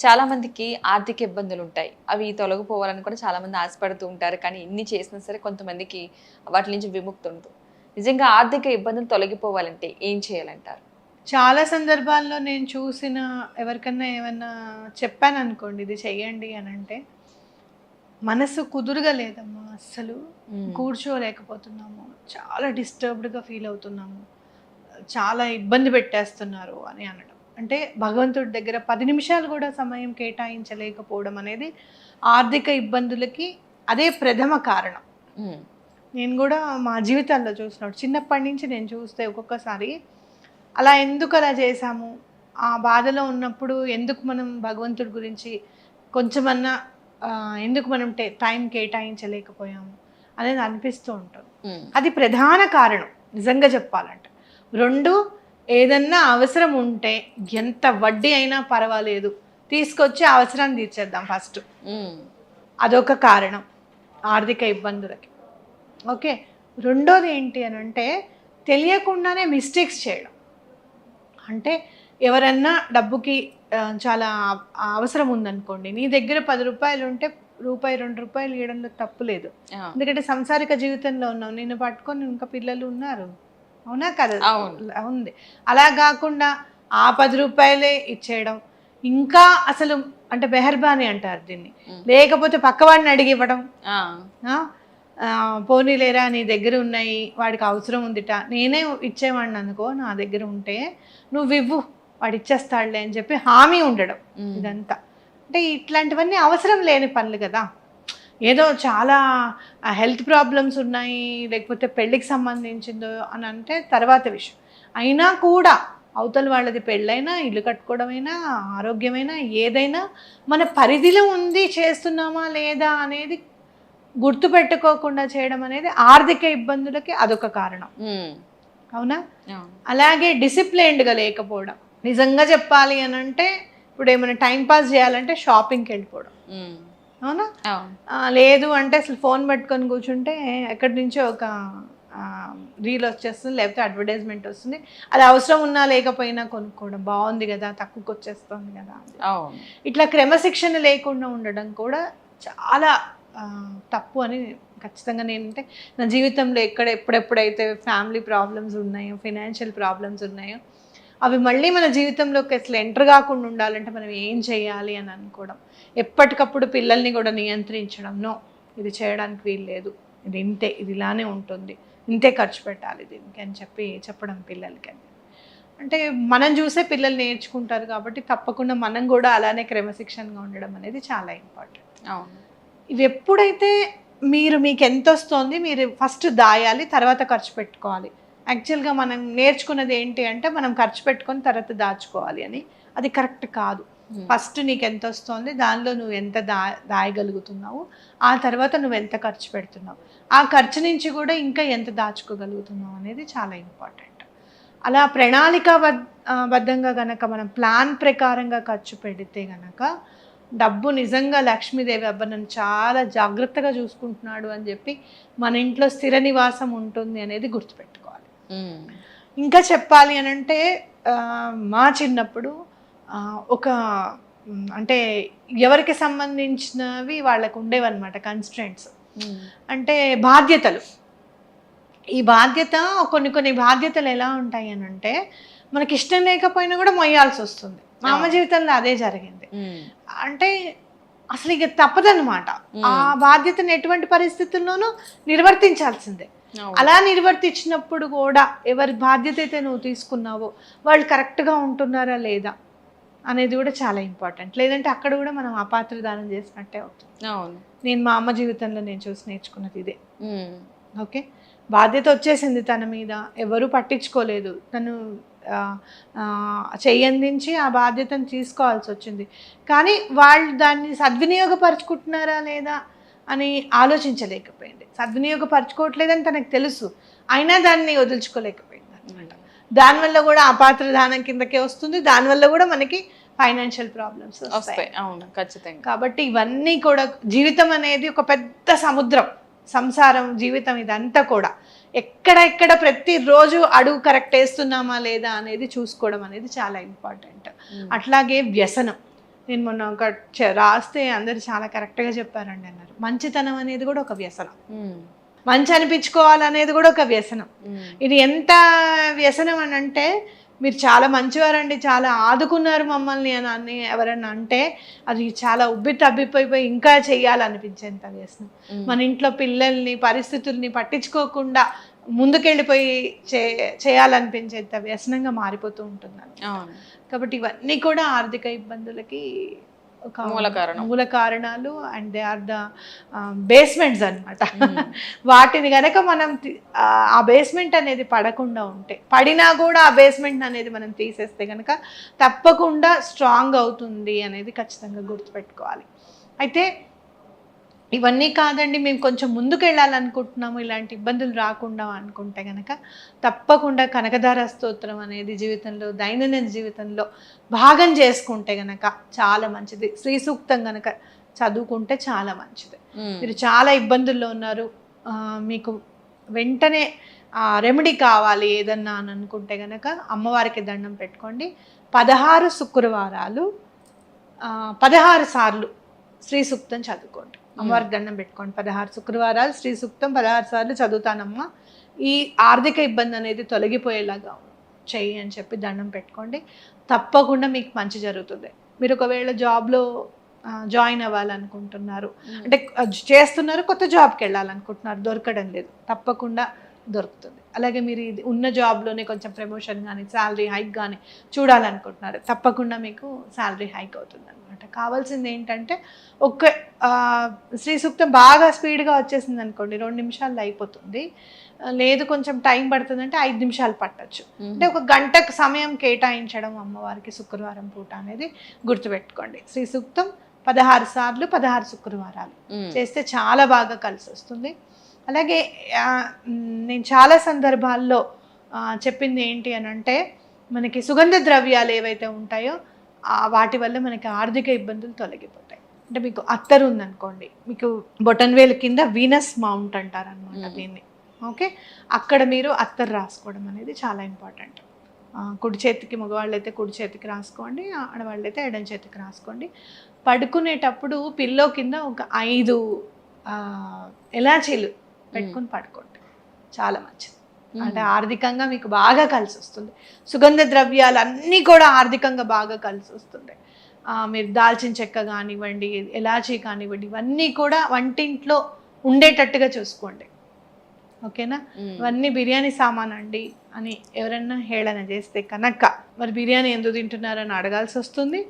చాలా మందికి ఆర్థిక ఇబ్బందులు ఉంటాయి. అవి తొలగిపోవాలని కూడా చాలా మంది ఆశపడుతూ ఉంటారు. కానీ ఎన్ని చేసినా సరే కొంతమందికి వాటి నుంచి విముక్తి ఉండదు. నిజంగా ఆర్థిక ఇబ్బందులు తొలగిపోవాలంటే ఏం చేయాలంటారు? చాలా సందర్భాల్లో నేను చూసిన ఎవరికన్నా ఏమన్నా చెప్పాను అనుకోండి ఇది చెయ్యండి అని అంటే మనసు కుదురుగా లేదమ్మా అస్సలు కూర్చోలేకపోతున్నాము చాలా డిస్టర్బ్డ్గా ఫీల్ అవుతున్నాము చాలా ఇబ్బంది పెట్టేస్తున్నారు అని అనడం. అంటే భగవంతుడి దగ్గర పది నిమిషాలు కూడా సమయం కేటాయించలేకపోవడం అనేది ఆర్థిక ఇబ్బందులకి అదే ప్రథమ కారణం. నేను కూడా మా జీవితాల్లో చూసినప్పుడు చిన్నప్పటి నుంచి నేను చూస్తే ఒక్కొక్కసారి అలా ఎందుకు అలా చేశాము ఆ బాధలో ఉన్నప్పుడు ఎందుకు మనం భగవంతుడి గురించి కొంచెమన్నా ఎందుకు మనం టే టైం కేటాయించలేకపోయాము అనేది అనిపిస్తూ ఉంటుంది. అది ప్రధాన కారణం నిజంగా చెప్పాలంటే రెండు ఏదన్నా అవసరం ఉంటే ఎంత వడ్డీ అయినా పర్వాలేదు. తీసుకొచ్చి అవసరాన్ని తీర్చేద్దాం ఫస్ట్. అదొక కారణం ఆర్థిక ఇబ్బందులకి. ఓకే? రెండోది ఏంటి అని అంటే తెలియకుండానే మిస్టేక్స్ చేయడం. అంటే ఎవరన్నా డబ్బుకి చాలా అవసరం ఉందనుకోండి నీ దగ్గర పది రూపాయలు ఉంటే రూపాయి రెండు రూపాయలు ఇవ్వడంలో తప్పు లేదు. ఎందుకంటే సంసారిక జీవితంలో ఉన్నావు నిన్ను పట్టుకొని ఇంకా పిల్లలు ఉన్నారు. అవునా కదా. ఉంది. అలా కాకుండా ఆ పది రూపాయలే ఇచ్చేయడం. ఇంకా అసలు అంటే బెహర్బాని అంటారు దీన్ని. లేకపోతే పక్కవాడిని అడిగి ఇవ్వడం? ఆ, పోనీలేరా నీ దగ్గర ఉన్నాయి వాడికి అవసరం ఉందిట. నేనే ఇచ్చేవాడిని అనుకో నా దగ్గర ఉంటే నువ్వు ఇవ్వు వాడు ఇచ్చేస్తాడులే అని చెప్పి హామీ ఉండడం. ఇదంతా. అంటే ఇట్లాంటివన్నీ అవసరం లేని పనులు కదా. ఏదో చాలా హెల్త్ ప్రాబ్లమ్స్ ఉన్నాయి లేకపోతే పెళ్ళికి సంబంధించిందో అని అంటే తర్వాత విషయం అయినా కూడా అవతల వాళ్ళది పెళ్ళైనా ఇల్లు కట్టుకోవడమైనా ఆరోగ్యమైనా ఏదైనా మన పరిధిలో ఉంది చేస్తున్నామా లేదా అనేది గుర్తుపెట్టుకోకుండా చేయడం అనేది ఆర్థిక ఇబ్బందులకి అదొక కారణం. అవునా. అలాగే డిసిప్లైన్డ్గా లేకపోవడం నిజంగా చెప్పాలి అని అంటే ఇప్పుడు ఏమైనా టైం పాస్ చేయాలంటే షాపింగ్కి వెళ్ళిపోవడం. అవునా? లేదు అంటే అసలు ఫోన్ పట్టుకొని కూర్చుంటే ఎక్కడి నుంచో ఒక రీల్ వచ్చేస్తుంది లేకపోతే అడ్వర్టైజ్మెంట్ వస్తుంది. అది అవసరం ఉన్నా లేకపోయినా కొనుక్కోవడం. బాగుంది కదా తక్కువకి వచ్చేస్తుంది కదా. ఇట్లా క్రమశిక్షణ లేకుండా ఉండడం కూడా చాలా తప్పు అని ఖచ్చితంగా నేనంటే నా జీవితంలో ఎక్కడ ఎప్పుడెప్పుడైతే ఫ్యామిలీ ప్రాబ్లమ్స్ ఉన్నాయో ఫినాన్షియల్ ప్రాబ్లమ్స్ ఉన్నాయో అవి మళ్ళీ మన జీవితంలోకి అసలు ఎంటర్ కాకుండా ఉండాలంటే మనం ఏం చేయాలి అని అనుకోవడం. ఎప్పటికప్పుడు పిల్లల్ని కూడా నియంత్రించడం. నో ఇది చేయడానికి వీలు లేదు. ఇది ఇంతే ఇది ఇలానే ఉంటుంది. ఇంతే ఖర్చు పెట్టాలి దీనికి అని చెప్పి చెప్పడం పిల్లలకి అని. అంటే మనం చూసే పిల్లలు నేర్చుకుంటారు కాబట్టి తప్పకుండా మనం కూడా అలానే క్రమశిక్షణగా ఉండడం అనేది చాలా ఇంపార్టెంట్. అవును. ఇవి ఎప్పుడైతే మీరు మీకు ఎంత వస్తుంది మీరు ఫస్ట్ దాయాలి తర్వాత ఖర్చు పెట్టుకోవాలి. యాక్చువల్గా మనం నేర్చుకున్నది ఏంటి అంటే మనం ఖర్చు పెట్టుకొని తర్వాత దాచుకోవాలి అని అది కరెక్ట్ కాదు. ఫస్ట్ నీకు ఎంత వస్తుంది దానిలో నువ్వు ఎంత దా దాయగలుగుతున్నావు ఆ తర్వాత నువ్వు ఎంత ఖర్చు పెడుతున్నావు ఆ ఖర్చు నుంచి కూడా ఇంకా ఎంత దాచుకోగలుగుతున్నావు అనేది చాలా ఇంపార్టెంట్ అలా ప్రణాళిక బద్ధంగా గనక మనం ప్లాన్ ప్రకారంగా ఖర్చు పెడితే గనక డబ్బు నిజంగా లక్ష్మీదేవి అబ్బా నన్ను చాలా జాగ్రత్తగా చూసుకుంటున్నాడు అని చెప్పి మన ఇంట్లో స్థిర నివాసం ఉంటుంది అనేది గుర్తుపెట్టుకోవాలి ఉమ్. ఇంకా చెప్పాలి అని అంటే మా చిన్నప్పుడు ఒక అంటే ఎవరికి సంబంధించినవి వాళ్ళకు ఉండేవన్నమాట కన్స్ట్రెంట్స్. అంటే బాధ్యతలు ఈ బాధ్యత కొన్ని కొన్ని బాధ్యతలు ఎలా ఉంటాయి అని అంటే మనకి ఇష్టం లేకపోయినా కూడా మొయ్యాల్సి వస్తుంది మా అమ్మ జీవితంలో అదే జరిగింది. అంటే అసలు ఇక తప్పదన్నమాట ఆ బాధ్యతను ఎటువంటి పరిస్థితుల్లోనూ నిర్వర్తించాల్సిందే. అలా నిర్వర్తించినప్పుడు కూడా ఎవరి బాధ్యత అయితే నువ్వు తీసుకున్నావో వాళ్ళు కరెక్ట్గా ఉంటున్నారా లేదా అనేది కూడా చాలా ఇంపార్టెంట్. లేదంటే అక్కడ కూడా మనం అపాత్ర దానం చేసినట్టే అవుతుంది అవును. నేను మా అమ్మ జీవితంలో నేను చూసి నేర్చుకున్నది ఇదే. ఓకే? బాధ్యత వచ్చేసింది తన మీద. ఎవరు పట్టించుకోలేదు. తను చెయ్యందించి ఆ బాధ్యతను తీసుకోవాల్సి వచ్చింది. కానీ వాళ్ళు దాన్ని సద్వినియోగపరుచుకుంటున్నారా లేదా అని ఆలోచించలేకపోయింది. సద్వినియోగపరచుకోవట్లేదని తనకు తెలుసు. అయినా దాన్ని వదులుచుకోలేకపోయింది అనమాట దానివల్ల కూడా అపాత్ర దానం కిందకే వస్తుంది. దానివల్ల కూడా మనకి ఫైనాన్షియల్ ప్రాబ్లమ్స్ వస్తాయి. అవును ఖచ్చితంగా. కాబట్టి ఇవన్నీ కూడా జీవితం అనేది ఒక పెద్ద సముద్రం. సంసారం జీవితం ఇదంతా కూడా. ఎక్కడెక్కడ ప్రతిరోజు అడుగు కరెక్ట్ వేస్తున్నామా లేదా అనేది చూసుకోవడం అనేది చాలా ఇంపార్టెంట్. అట్లాగే వ్యసనం. నేను మొన్న ఒక రాస్తే అందరు చాలా కరెక్ట్గా చెప్పారండి అన్నారు. మంచితనం అనేది కూడా ఒక వ్యసనం. మంచి అనిపించుకోవాలనేది కూడా ఒక వ్యసనం. ఇది ఎంత వ్యసనం అని అంటే మీరు చాలా మంచివారండి చాలా ఆదుకున్నారు మమ్మల్ని అని అని ఎవరన్నా అంటే అది చాలా ఉబ్బి తబ్బిపోయిపోయి ఇంకా చెయ్యాలనిపించేంత వ్యసనం. మన ఇంట్లో పిల్లల్ని పరిస్థితుల్ని పట్టించుకోకుండా ముందుకెళ్ళిపోయి చే చేయాలనిపించేంత వ్యసనంగా మారిపోతూ ఉంటుందని అవును కాబట్టి ఇవన్నీ కూడా ఆర్థిక ఇబ్బందులకి ఒక మూల కారణం. మూల కారణాలు and they are the basements అన్నమాట మ్మ్. వాటిని గనక మనం ఆ బేస్మెంట్ అనేది పడకుండా ఉంటే పడినా కూడా ఆ బేస్మెంట్ అనేది మనం తీసేస్తే కనుక తప్పకుండా స్ట్రాంగ్ అవుతుంది అనేది ఖచ్చితంగా గుర్తుపెట్టుకోవాలి అయితే ఇవన్నీ కాదండి మేము కొంచెం ముందుకు వెళ్ళాలనుకుంటున్నాము ఇలాంటి ఇబ్బందులు రాకుండా అనుకుంటే కనుక తప్పకుండా కనకదార స్తోత్రం అనేది జీవితంలో దైనందిన జీవితంలో భాగం చేసుకుంటే గనక చాలా మంచిది. శ్రీ సూక్తం గనక చదువుకుంటే చాలా మంచిది. మీరు చాలా ఇబ్బందుల్లో ఉన్నారు మీకు వెంటనే రెమెడీ కావాలి ఏదన్నా అని అనుకుంటే గనక అమ్మవారికి దండం పెట్టుకోండి. పదహారు శుక్రవారాలు పదహారు సార్లు శ్రీ సూక్తం చదువుకోండి. అమ్మవారికి దండం పెట్టుకోండి. పదహారు శుక్రవారాలు శ్రీ సూక్తం పదహారు సార్లు చదువుతానమ్మా. ఈ ఆర్థిక ఇబ్బంది అనేది తొలగిపోయేలాగా చెయ్యి అని చెప్పి దండం పెట్టుకోండి. తప్పకుండా మీకు మంచి జరుగుతుంది. మీరు ఒకవేళ జాబ్లో జాయిన్ అవ్వాలనుకుంటున్నారు. అంటే చేస్తున్నారు కొత్త జాబ్కి వెళ్ళాలనుకుంటున్నారు. దొరకడం లేదు. తప్పకుండా దొరుకుతుంది. అలాగే మీరు ఇది ఉన్న జాబ్లోనే కొంచెం ప్రమోషన్ కానీ శాలరీ హైక్ కానీ చూడాలనుకుంటున్నారు. తప్పకుండా మీకు శాలరీ హైక్ అవుతుంది అనమాట కావాల్సింది ఏంటంటే ఒక్క ఆ, శ్రీ సూక్తం బాగా స్పీడ్గా వచ్చేసింది అనుకోండి రెండు నిమిషాల్లో అయిపోతుంది. లేదు కొంచెం టైం పడుతుందంటే ఐదు నిమిషాలు పట్టచ్చు. అంటే ఒక గంటకు సమయం కేటాయించడం అమ్మవారికి శుక్రవారం పూట అనేది గుర్తుపెట్టుకోండి. శ్రీ సూక్తం పదహారు సార్లు పదహారు శుక్రవారాలు చేస్తే చాలా బాగా కలిసి వస్తుంది అలాగే నేను చాలా సందర్భాల్లో చెప్పింది ఏంటి అని అంటే మనకి సుగంధ ద్రవ్యాలు ఏవైతే ఉంటాయో వాటి వల్ల మనకి ఆర్థిక ఇబ్బందులు తొలగిపోతాయి. అంటే మీకు అత్తరు ఉందనుకోండి మీకు బొటన్వేలు కింద వీనస్ మౌంట్ అంటారు అనమాట మ్మ్. దీన్ని. ఓకే? అక్కడ మీరు అత్తరు రాసుకోవడం అనేది చాలా ఇంపార్టెంట్. కుడి చేతికి మగవాళ్ళు అయితే కుడి చేతికి రాసుకోండి ఆడవాళ్ళు అయితే ఎడం చేతికి రాసుకోండి. పడుకునేటప్పుడు పిల్లో కింద ఒక ఐదు ఎలాచీలు పెట్టుకుని పడుకోండి. చాలా మంచిది. అంటే ఆర్థికంగా మీకు బాగా కలిసి వస్తుంది. సుగంధ ద్రవ్యాలు అన్నీ కూడా ఆర్థికంగా బాగా కలిసి వస్తుంది ఆ, మీరు దాల్చిన చెక్క కానివ్వండి ఎలాచీ కానివ్వండి ఇవన్నీ కూడా వంటింట్లో ఉండేటట్టుగా చూసుకోండి. ఓకేనా. ఇవన్నీ బిర్యానీ సామాన్ అండి అని ఎవరన్నా హేళన చేస్తే కనుక మరి బిర్యానీ ఎందుకు తింటున్నారని అడగాల్సి వస్తుంది.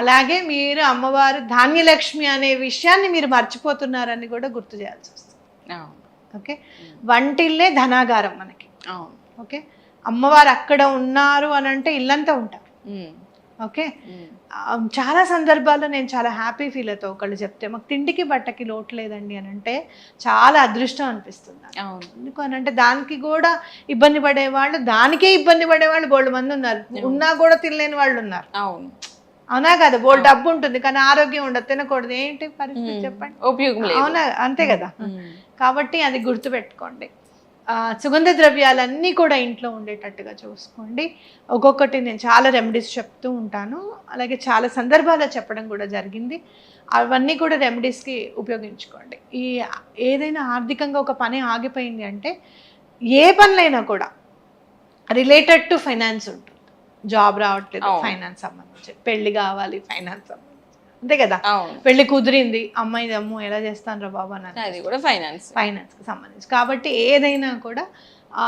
అలాగే మీరు అమ్మవారు ధాన్యలక్ష్మి అనే విషయాన్ని మీరు మర్చిపోతున్నారని కూడా గుర్తు చేయాల్సి వస్తుంది. ఓకే? వంటిల్లే ధనాగారం మనకి. ఓకే? అమ్మవారు అక్కడ ఉన్నారు అని అంటే ఇల్లంతా ఉంటారు. ఓకే? చాలా సందర్భాల్లో నేను చాలా హ్యాపీ ఫీల్ అవుతా ఒకళ్ళు చెప్తే మాకు తిండికి బట్టకి లోటు లేదండి అని అంటే చాలా అదృష్టం అనిపిస్తుంది. ఎందుకు అని అంటే దానికి కూడా ఇబ్బంది పడేవాళ్ళు దానికే ఇబ్బంది పడేవాళ్ళు బోల్డ్ మంది ఉన్నారు. ఉన్నా కూడా తినలేని వాళ్ళు ఉన్నారు. అవును. అవునా కదా బోల్డ్ డబ్బు ఉంటుంది కానీ ఆరోగ్యం ఉండదు తినకూడదు. ఏంటి పరిస్థితి. చెప్పండి. ఉపయోగం అవునా? అంతే కదా. కాబట్టి అది గుర్తుపెట్టుకోండి. ఆ, సుగంధ ద్రవ్యాలన్నీ కూడా ఇంట్లో ఉండేటట్టుగా చూసుకోండి. ఒక్కొక్కటి నేను చాలా రెమెడీస్ చెప్తూ ఉంటాను. అలాగే చాలా సందర్భాల్లో చెప్పడం కూడా జరిగింది. అవన్నీ కూడా రెమెడీస్కి ఉపయోగించుకోండి. ఈ ఏదైనా ఆర్థికంగా ఒక పని ఆగిపోయింది అంటే ఏ పనులైనా కూడా రిలేటెడ్ టు ఫైనాన్స్ ఉంటుంది. జాబ్ రావట్లేదు. ఫైనాన్స్ సంబంధించి. పెళ్ళి కావాలి ఫైనాన్స్ సంబంధించి. అంతే కదా? పెళ్ళి కుదిరింది అమ్మాయి అమ్ము ఎలా చేస్తాను రా బాబు అని అది కూడా ఫైనాన్స్ ఫైనాన్స్కి సంబంధించి. కాబట్టి ఏదైనా కూడా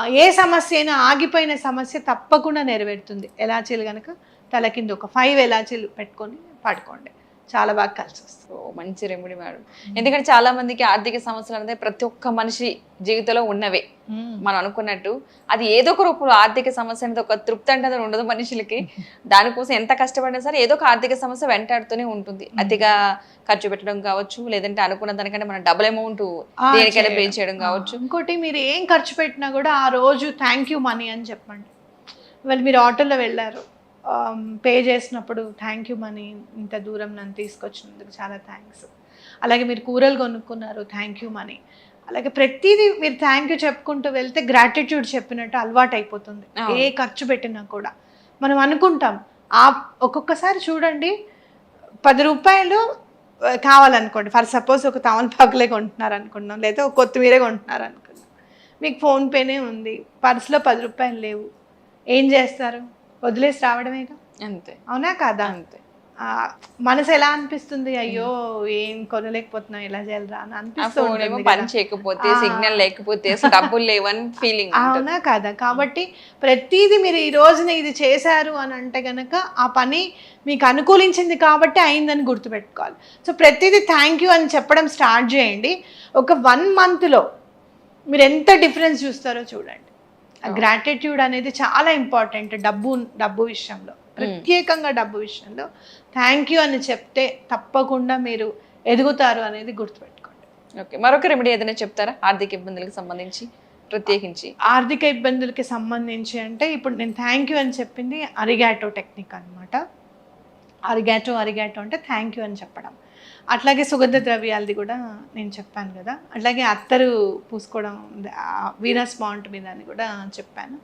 ఏ సమస్య అయినా ఆగిపోయిన సమస్య తప్పకుండా నెరవేరుతుంది. ఎలాచీలు కనుక తల కింద ఒక ఫైవ్ ఎలాచీలు పెట్టుకొని పడుకోండి. చాలా బాగా కలిసి వస్తుంది. ఓ, మంచి రెమెడీ మేడం. ఎందుకంటే చాలా మందికి ఆర్థిక సమస్యలు అనేది ప్రతి ఒక్క మనిషి జీవితంలో ఉన్నవే. మనం అనుకున్నట్టు అది ఏదో ఒక రూపంలో ఆర్థిక సమస్య అనేది ఒక తృప్తి అంటే ఉండదు మనుషులకి. దానికోసం ఎంత కష్టపడినా సరే ఏదో ఒక ఆర్థిక సమస్య వెంటాడుతూనే ఉంటుంది. అతిగా ఖర్చు పెట్టడం కావచ్చు లేదంటే అనుకున్న దానికంటే మనం డబుల్ అమౌంట్ దేనికైనా పే చేయడం. కావచ్చు. ఇంకోటి మీరు ఏం ఖర్చు పెట్టినా కూడా ఆ రోజు థ్యాంక్ యూ మనీ అని చెప్పండి. వాళ్ళు మీరు ఆటోలో వెళ్ళారు. పే చేసినప్పుడు థ్యాంక్ యూ మనీ ఇంత దూరం నన్ను తీసుకొచ్చినందుకు చాలా థ్యాంక్స్ అలాగే మీరు కూరలు కొనుక్కున్నారు థ్యాంక్ యూ మనీ అలాగే ప్రతిదీ మీరు థ్యాంక్ యూ చెప్పుకుంటూ వెళ్తే గ్రాటిట్యూడ్ చెప్పినట్టు అలవాటు అయిపోతుంది. ఏ ఖర్చు పెట్టినా కూడా. మనం అనుకుంటాం ఆ ఒక్కొక్కసారి చూడండి పది రూపాయలు కావాలనుకోండి. ఫర్ సపోజ్ ఒక తమలపాకులే కొంటున్నారు అనుకున్నాం లేదా ఒక కొత్తిమీరే కొంటున్నారు అనుకున్నాం మీకు ఫోన్పేనే ఉంది. పర్సులో పది రూపాయలు లేవు. ఏం చేస్తారు? వదిలేసి రావడమేగా? అంతే. అవునా కాదా? అంతే. మనసు ఎలా అనిపిస్తుంది? అయ్యో ఏం కొనలేకపోతున్నాం ఎలా చేయాలరా అని ఆ అనిపిస్తూ ఫోన్ ఏమో ఉంటుంది పని. చేయకపోతే. సిగ్నల్ లేకపోతే డబ్బులు లేవని ఫీలింగ్ అవునా కాదా? కాబట్టి ప్రతిదీ మీరు ఈ రోజున ఇది చేశారు అని అంటే గనక ఆ పని మీకు అనుకూలించింది కాబట్టి అయిందని గుర్తుపెట్టుకోవాలి. సో ప్రతిదీ థ్యాంక్ యూ అని చెప్పడం స్టార్ట్ చేయండి. ఒక వన్ మంత్లో మీరు ఎంత డిఫరెన్స్ చూస్తారో చూడండి. గ్రాటిట్యూడ్ అనేది చాలా ఇంపార్టెంట్ డబ్బు డబ్బు విషయంలో. ప్రత్యేకంగా డబ్బు విషయంలో. థ్యాంక్ యూ అని చెప్తే తప్పకుండా మీరు ఎదుగుతారు అనేది గుర్తుపెట్టుకోండి. ఓకే మరొక రెమెడీ ఏదైనా చెప్తారా? ఆర్థిక ఇబ్బందులకు సంబంధించి ప్రత్యేకించి? ఆర్థిక ఇబ్బందులకి సంబంధించి అంటే ఇప్పుడు నేను థ్యాంక్ యూ అని చెప్పింది అరిగాటో టెక్నిక్ అనమాట అరిగాటో అరిగాటో అంటే థ్యాంక్ యూ అని చెప్పడం. అట్లాగే సుగంధ ద్రవ్యాలది కూడా నేను చెప్పాను కదా. అట్లాగే అత్తరు పూసుకోవడం వీనస్ మాంట్ మీద అని కూడా చెప్పాను.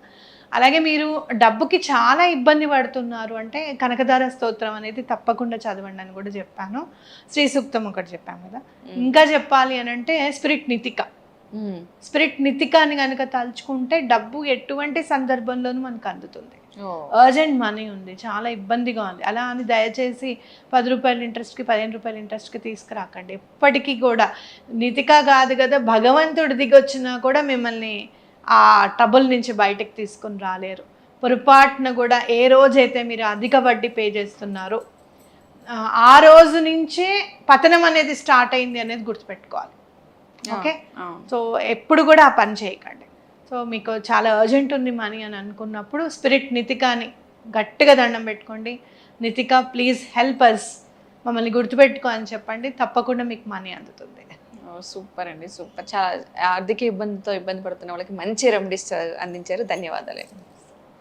అలాగే మీరు డబ్బుకి చాలా ఇబ్బంది పడుతున్నారు అంటే కనకదార స్తోత్రం అనేది తప్పకుండా చదవండి అని కూడా చెప్పాను. శ్రీ సూక్తం ఒకటి చెప్పాను కదా. ఇంకా చెప్పాలి అని అంటే స్పిరిట్ నితిక. స్పిరిట్ నితికాని కనుక తలుచుకుంటే డబ్బు ఎటువంటి సందర్భంలోనూ మనకు అందుతుంది. అర్జెంట్ మనీ ఉంది చాలా ఇబ్బందిగా ఉంది. అలా అని దయచేసి పది రూపాయల ఇంట్రెస్ట్కి పదిహేను రూపాయల ఇంట్రెస్ట్కి తీసుకురాకండి. ఎప్పటికీ కూడా నితికా కాదు కదా భగవంతుడు దిగొచ్చినా కూడా మిమ్మల్ని ఆ ట్రబుల్ నుంచి బయటకు తీసుకొని రాలేరు. పొరపాటున కూడా ఏ రోజైతే మీరు అధిక వడ్డీ పే చేస్తున్నారో ఆ, ఆ రోజు నుంచే పతనం అనేది స్టార్ట్ అయింది అనేది గుర్తుపెట్టుకోవాలి. ఓకే. సో ఎప్పుడు కూడా ఆ పని చేయకండి. సో మీకు చాలా అర్జెంట్ ఉంది మనీ అని అనుకున్నప్పుడు స్పిరిట్ నితికాని గట్టిగా దండం పెట్టుకోండి. నితిక ప్లీజ్ హెల్ప్ అస్ మమ్మల్ని గుర్తుపెట్టుకో అని చెప్పండి. తప్పకుండా మీకు మనీ అందుతుంది. సూపర్ అండి సూపర్ చాలా ఆర్థిక ఇబ్బందితో ఇబ్బంది పడుతున్న వాళ్ళకి మంచి రెమెడీస్ అందించారు. ధన్యవాదాలు.